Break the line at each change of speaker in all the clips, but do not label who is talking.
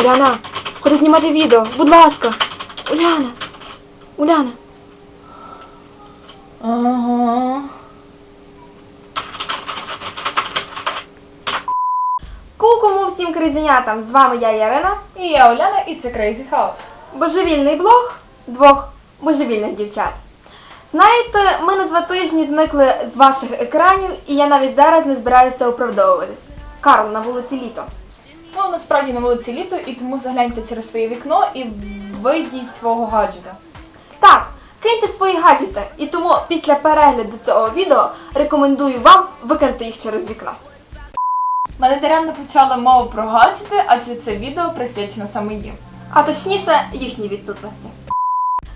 Уляна, ходи знімати відео, будь ласка. Уляна. Уляна.
Ага.
Ку-кому всім кризенятам. З вами я Ярина.
І я Оляна, і це Crazy House.
Божевільний блог двох божевільних дівчат. Знаєте, ми на два тижні зникли з ваших екранів, і я навіть зараз не збираюся оправдовуватись. Карл, на вулиці літо.
Насправді на вулиці літо, і тому загляньте через своє вікно і вийдіть свого гаджета.
Так, киньте свої гаджети, і тому після перегляду цього відео рекомендую вам викинути їх через вікно.
Ми не даремно почали мову про гаджети, адже це відео присвячено саме їм.
а точніше їхній відсутності.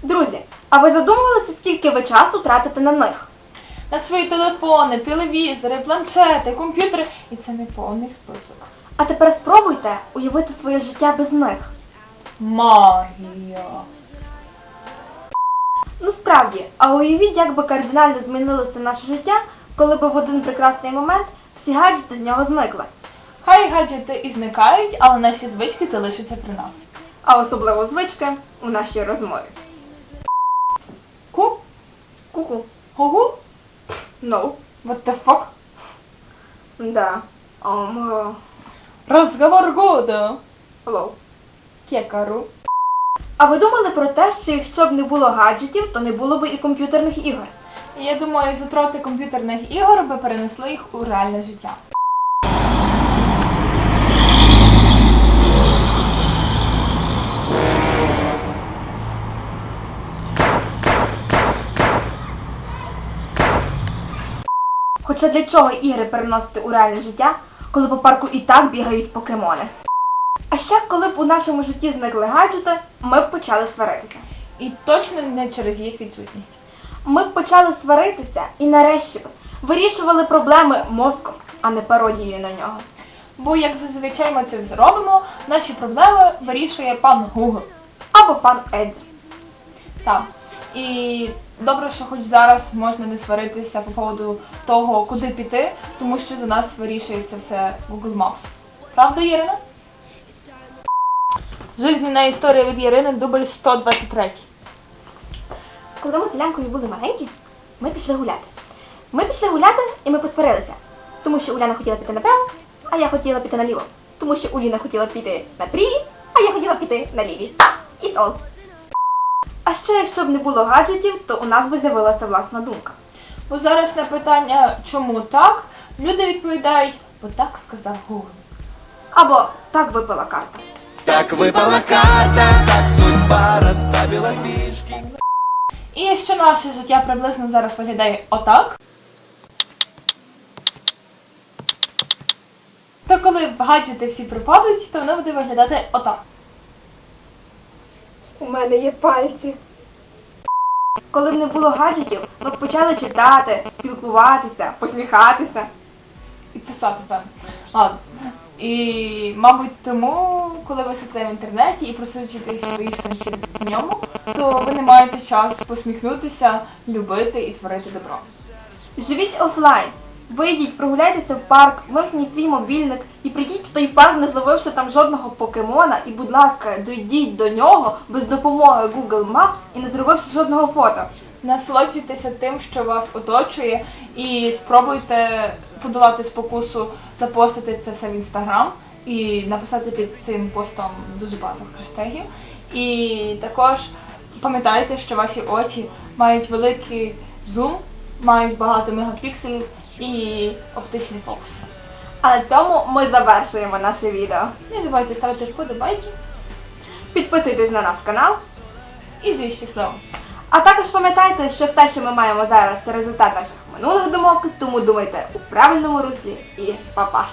Друзі, а ви задумувалися, скільки ви часу тратите на них?
На свої телефони, телевізори, планшети, комп'ютери, і це не повний список.
А тепер спробуйте уявити своє життя без них.
Магія.
Ну справді, а уявіть, як би кардинально змінилося наше життя, коли б в один прекрасний момент всі гаджети з нього зникли.
Хай гаджети і зникають, але наші звички залишаться при нас.
А особливо звички у нашій розмові.
Ку?
Ку-ку.
Гугу?
No.
What the fuck?
Да. Um,
Розговор года.
hello.
Кекару.
А ви думали про те, що якщо б не було гаджетів, то не було б і комп'ютерних ігор?
Я думаю, затроти комп'ютерних ігор би перенесли їх у реальне життя.
Хоча для чого ігри переносити у реальне життя, коли по парку і так бігають покемони? А ще коли б у нашому житті зникли гаджети, ми б почали сваритися.
І точно не через їх відсутність.
Ми б почали сваритися і нарешті б вирішували проблеми мозком, а не пародією на нього.
Бо як зазвичай ми це зробимо, наші проблеми вирішує пан Google.
Або пан Едді.
Так. І добре, що хоч зараз можна не сваритися по поводу того, куди піти, тому що за нас вирішує це все Google Maps. Правда, Ірина? Жизненна історія від Ірини, дубль 123.
Коли ми з Улянкою були маленькі, ми пішли гуляти. Ми пішли гуляти і ми посварилися. Тому що Уляна хотіла піти направо, а я хотіла піти наліво. Тому що Уліна хотіла піти на праві, а я хотіла піти на ліві. It's all. А ще якщо б не було гаджетів, то у нас би з'явилася власна думка.
Бо зараз на питання, чому так, люди відповідають, бо так сказав Google.
Або так випала карта.
Так выпала карта, так судьба расставила фишки.
І якщо наше життя приблизно зараз виглядає отак, то коли гаджети всі пропадуть, то воно буде виглядати отак.
У мене є пальці. Коли б не було гаджетів, ми б почали читати, спілкуватися, посміхатися.
І писати певно. Ладно. І, мабуть, тому, коли ви сидите в інтернеті і просичите свої штанці в ньому, то ви не маєте час посміхнутися, любити і творити добро.
Живіть офлайн. Вийдіть, прогуляйтеся в парк, вимкніть свій мобільник і прийдіть в той парк, не зловивши там жодного покемона, і, будь ласка, дійдіть до нього без допомоги Google Maps і не зробивши жодного фото.
Насолоджуйтеся тим, що вас оточує, і спробуйте подолати спокусу, запостити це все в інстаграм і написати під цим постом дуже багато хештегів. І також пам'ятайте, що ваші очі мають великий зум, мають багато мегапікселів і оптичний фокус.
А на цьому ми завершуємо наше відео.
Не забувайте ставити вподобайки
Підписуйтесь на наш канал.
і живіть щасливо!
А також пам'ятайте, що все, що ми маємо зараз, це результат наших минулих думок, тому думайте у правильному руслі і па-па!